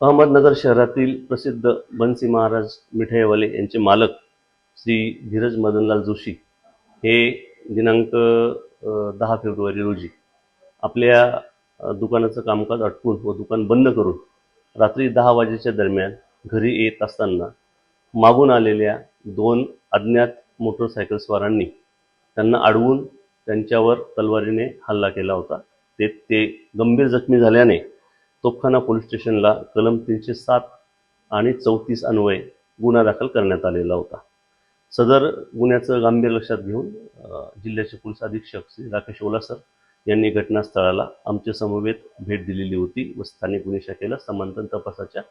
अहमदनगर शहरातील प्रसिद्ध बनसी महाराज मिठाईवाले यांचे मालक श्री धीरज मदनलाल जोशी हे दिनांक दहा फेब्रुवारी रोजी आपल्या दुकानाचं कामकाज अटकून व दुकान बंद करून रात्री दहा वाजेच्या दरम्यान घरी येत असताना मागून आलेल्या दोन अज्ञात मोटरसायकलस्वारांनी त्यांना अडवून त्यांच्यावर तलवारीने हल्ला केला होता. ते ते गंभीर जखमी झाल्याने तोपखाना पोलीस स्टेशनला कलम तीनशे सात आणि चौतीस अन्वये गुन्हा दाखल करण्यात आलेला होता. सदर गुन्ह्याचं गांभीर्य लक्षात घेऊन जिल्ह्याचे पोलीस अधीक्षक श्री राकेश ओलासर यांनी घटनास्थळाला आमच्या समवेत भेट दिलेली होती व स्थानिक गुन्हे शाखेला समांतर तपासाच्या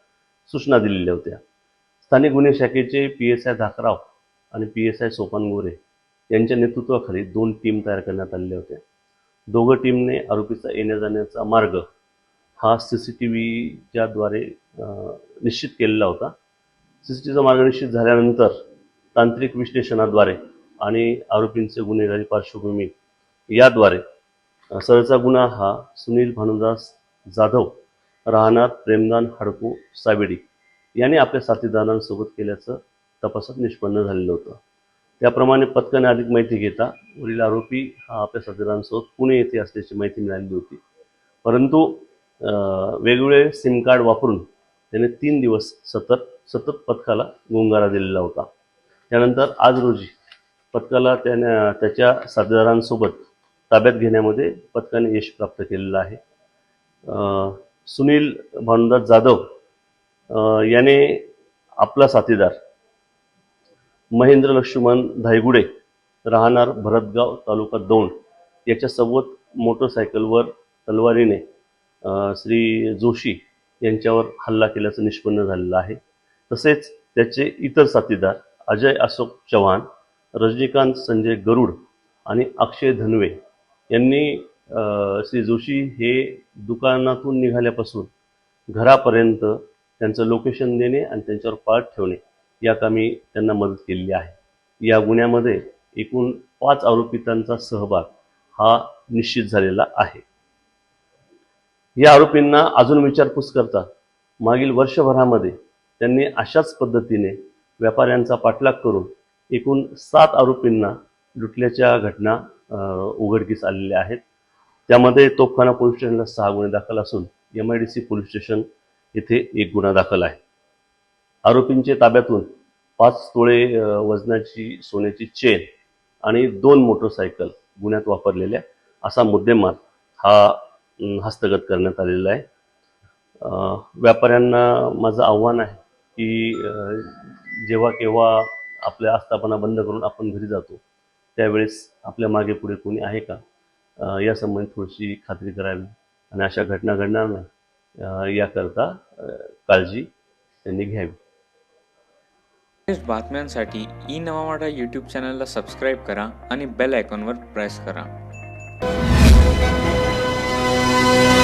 सूचना दिलेल्या होत्या. स्थानिक गुन्हे शाखेचे पी एस आय धाकराव आणि P S I Sopan Gore यांच्या नेतृत्वाखाली दोन टीम तयार करण्यात आलेल्या होत्या. दोघं टीमने आरोपीचा येण्या जाण्याचा मार्ग हा सी सी टी व्हीच्याद्वारे निश्चित केलेला होता. सी सी टी मार्ग निश्चित झाल्यानंतर तांत्रिक विश्लेषणाद्वारे आणि आरोपींचे गुन्हेगारी पार्श्वभूमी याद्वारे सरचा गुन्हा हा सुनील भानुदास जाधव राहणार प्रेमदान हडकू सावेडी यांनी आपल्या साथीदारांसोबत केल्याचं तपासात निष्पन्न झालेलं होतं. त्याप्रमाणे पथकाने अधिक माहिती घेता वरील आरोपी हा आपल्या साथीदारांसोबत पुणे येथे असल्याची माहिती मिळालेली होती. परंतु वेगवेगळे सिम कार्ड वापरून त्याने तीन दिवस सतत सतत पथकाला गुंगारा दिलेला होता. त्यानंतर आज रोजी पथकाला त्याने त्याच्या साथीदारांसोबत ताब्यात घेण्यामध्ये पथकाने यश प्राप्त केलेलं आहे. सुनील भानुदास जाधव याने आपला साथीदार महेंद्र लक्ष्मण धायगुडे राहणार भरतगाव तालुका दौंड याच्यासोबत मोटरसायकलवर तलवारीने श्री जोशी यांच्यावर हल्ला केल्याचं निष्पन्न झालेलं आहे. तसेच त्याचे इतर साथीदार अजय अशोक चव्हाण रजनीकांत संजय गरुड आणि अक्षय धनवे यांनी श्री जोशी हे दुकानातून निघाल्यापासून घरापर्यंत त्यांचं लोकेशन देणे आणि त्यांच्यावर पाळत ठेवणे या कामी त्यांना मदत केलेली आहे. या गुन्ह्यामध्ये एकूण पाच आरोपितांचा सहभाग हा निश्चित झालेला आहे. या आरोपींना अजून विचारपूस करता मागील वर्षभरामध्ये त्यांनी अशाच पद्धतीने व्यापाऱ्यांचा पाठलाग करून एकूण सात आरोपींना लुटल्याच्या घटना उघडकीस आलेल्या आहेत. त्यामध्ये तोफखाना पोलीस स्टेशनला सहा गुन्हे दाखल असून M I D C police station येथे एक गुन्हा दाखल आहे. आरोपींचे ताब्यातून पाच तोळे वजनाची सोन्याची चेन आणि दोन मोटरसायकल गुन्ह्यात वापरलेल्या असा मुद्देमाल हा हस्तगत करण्यात आलेलं आहे. व्यापाऱ्यांना माझं आव्हान आहे की जेव्हा केव्हा आपल्या आस्थापना बंद करून आपण घरी जातो त्यावेळेस आपल्या मागे पुढे कोणी आहे का? यासंबंधी थोडीशी खात्री करावी. आणि अशा घटना घडणार नाही याकरता काळजी त्यांनी घ्यावी. बातम्यांसाठी ई नवा यूट्यूब चॅनलला सबस्क्राईब करा आणि बेल आयकॉनवर प्रेस करा. Thank you.